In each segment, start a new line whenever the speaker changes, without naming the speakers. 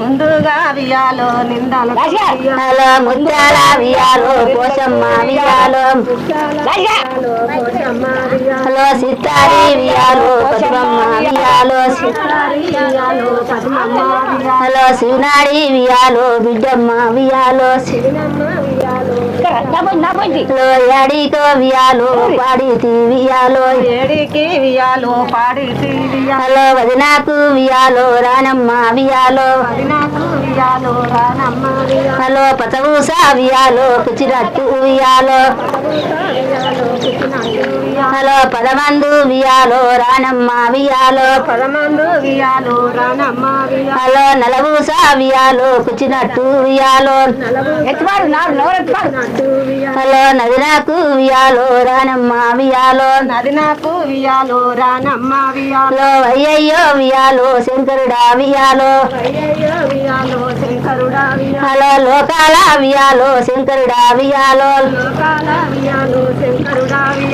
ముందుగా వియాలో నిందలు
హలో ముత్యాల వియాలో పోషమ్మ వియాలో. హలో సితారి వియాలో పద్మమ్మ వియాలో. హలో శివనాడి వియాలో బిడ్డమ్మ వియాలో. హలో యాడికో వియాలో పాడితి వియాలో.
ఏడికి వియాలో పాడి వియాలో.
హలో వదినాకు వియాలో రానమ్మ వియాలో.
వియాలో రానమ్మ వియాలో.
హలో పతవూస వియాలో కుచిరట్టు వియాలో. హలో పదమందు వియాలో రానమ్మ వియాలో.
పదమందు వియాలో రానమ్మ
హలో నలవూస వియాలో కుచినట్టు వియాలో. హలో నదినాకు వియాలో రానమ్మ వియాలో.
నది నాకు వియాలో రానమ్మ వియాలో.
హలో అయ్యయ్యో వియాలో శంకరుడా వియాలో.
అయ్యయ్యో వియాలో శంకరుడా వియాలో
హలో లోకాల వియాలో శంకరుడా వియాలో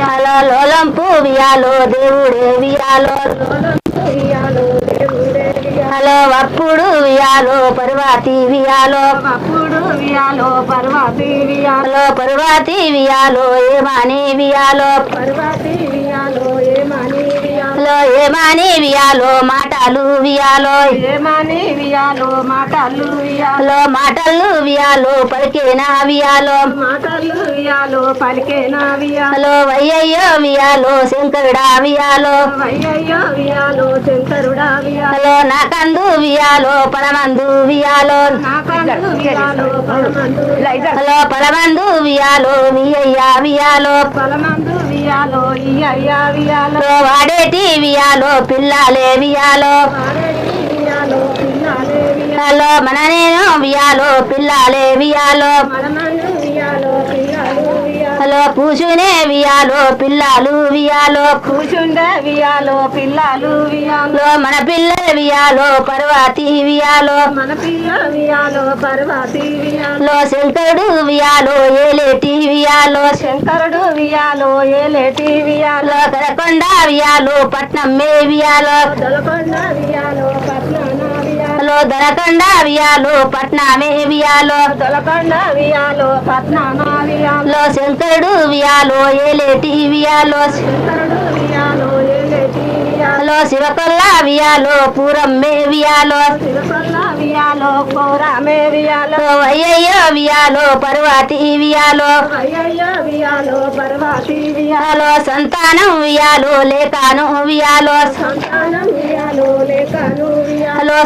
హలో లోలంపు వియాలో దేవుడే వియాలో హలో అప్పుడు వియాలో పర్వాతి వియాలో
అప్పుడు వియాలో పర్వతి వియాలో
పర్వాతి వియాలో ఏమాని వియాలో
పర్వతి ఏమాని వియాలో
మాటలు వియాలో?
ఏమని వియాలో మాటలు వియాలో?
హలో మాటలు వియాలో పలికేనా వియాలో?
మాటలు వియాలో పలికేనా వియాలో?
హలో వయ్యయ్యో వియాలో శంకరుడా వియాలో?
అయ్యయ్యో వియాలో శంకరుడా వియాలో?
హలో నాకందు వియాలో పడమందు వియాలో?
నాకందు వియాలో
పడమందు వియాలో మీ అయ్యా వియాలో?
పలమందు వియాలో వియాలో.
వాడేటి వియాలో. పిల్లాలే వియాలో. హలో మన నేను వియాలో పిల్లాలే వియాలో.
పలమందు
కూసునే వియాలో పిల్లాలు వియాలో
కూర్చుండే వియాలో పిల్లాలు వియాలో
మన పిల్లల వియాలో పర్వాతి వియాలో
మన పిల్ల వియాలో పర్వతి వియాలో
శంకరుడు వియాలో ఏలేటి వియాలో
శంకరుడు వియాలో ఏలేటి వియాలో
హలో కరకొండ వియాలో పట్నం మే వియాలో
దొలకొండ వియాలో పట్నాన వియాలో
దొరకొండ వియాలో పట్నమే వియాలో
దొలకొండ వియాలో పట్నాన
హలో శంకరుడు వియాలో ఏలేటి వియాలో హలో శివకొల్ల వియాలో పూరం మే వియాలో
తిరుపల్ల వియాలో కోరామే వియాలో
హలో అయ్యయ్యో వియాలో పర్వాతి వియాలో
అయ్యయ్యో వియాలో పర్వతి వియాలో
హలో సంతానం వియాలో లేకాను వియాలో
సంతానం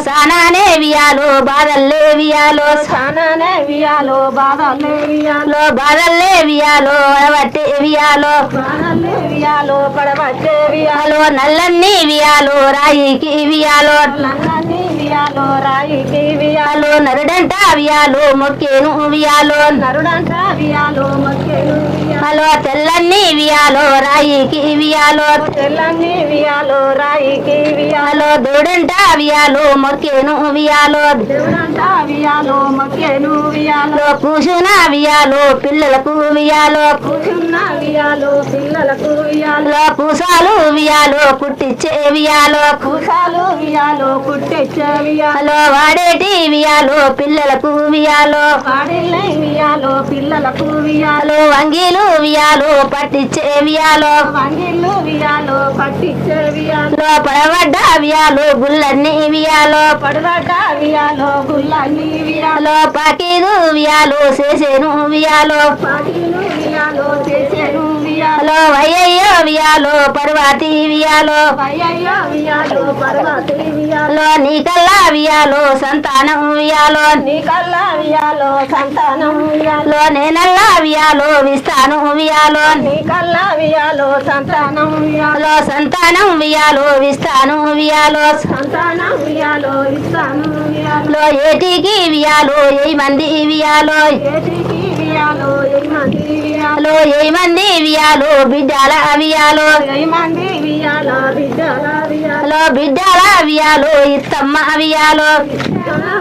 సానానే వియాలో బాధల్లే వియాలో
సానానే వియాలో బాధలే వియాలో
బాధల్లే వియాలో అడవట్టే వియాలో
బాధలే వియాలో పడవచ్చే వియాలో
నల్లన్ని వియాలో రాయికి వియాలో
లంగాన్ని వియాలో రాయికి వియాలో
నరుడంట వియాలో మొక్కేను వియాలో
నరుడంట వియాలో మొక్కేను
హలో తెల్లన్ని వియాలో రాయికి వియాలో
తెల్లన్ని వియాలో రాయికి వియాలో
దేవుడంట దూడంట వియాలో మొక్కేను వియాలో
దేవుడంట వియాలో మొక్కేను వియాలో
కూసున వియాలో పిల్లలకు వియాలో
కూసున్న వియాలో పిల్లలకు వియాలో
కూసాలు పూసాలు వియాలో కుట్టిచ్చే వియాలో
కూసాలు వియాలో కుట్టిచ్చే
హలో వాడేటి వియాలో పిల్లలకు వియాలో
పిల్లలకు వియాలో
వంగీలు వియాలో పట్టిచ్చే వియాలో
వంగిళ్ళు వియాలో పట్టించే వియాలో
హలో పడబడ్డ వియాలో గుల్లన్ని వియాలో
పడబడ్డ వియాలో గుళ్ళని వియాలో
పాకీదు వియాలో చేసేను వియాలో
పాటిలు వియాలో చేసేను వియాలో
వయ్యయ్యో వియాలో పర్వాతి వియాలో
అయ్యయ్యో వియాలో పర్వతి వియాలో
హలో నీకల్లా వియాలో సంతానం వియాలో
నీకల్లా వియాలో సంతానం వియాలో
నేనల్లా వియాలో విస్తాను వియాలో
నీకల్లా వియాలో సంతానం వియాలో
సంతానం వియాలో విస్తాను వియాలో
సంతానం వియాలో ఇస్తాను వియాలో
ఏటికి వియాలో ఏ మంది వియాలో
ఏటికి వియాలో వియాలో ఏ మంది వియాలో
బిడ్డల వియాలో.
ఏ మంది వియాల బిడ్డల వియాలో.
లో బిడ్డల వియాలో ఇస్తమ్మ వియాలో.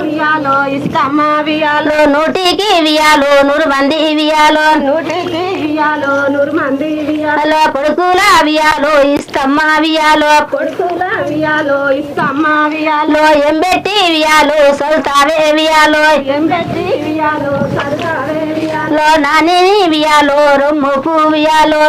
వియాలో ఇస్తమ్మ వియాలో.
నూటికి వియాలో నూరు మంది వియాలో.
నూటికి వియాలో నూరు మంది వియాలో
కొడుకుల వియాలో ఇస్తమ్మ వియాలో.
కొడుకుల వియాలో ఇస్తమ్మ వియాలో.
ఎంబెట్టి వియాలో సల్తావే
వియాలో. సరదావే వియాలో
లో నాని వియాలో రొమ్ము వియాలో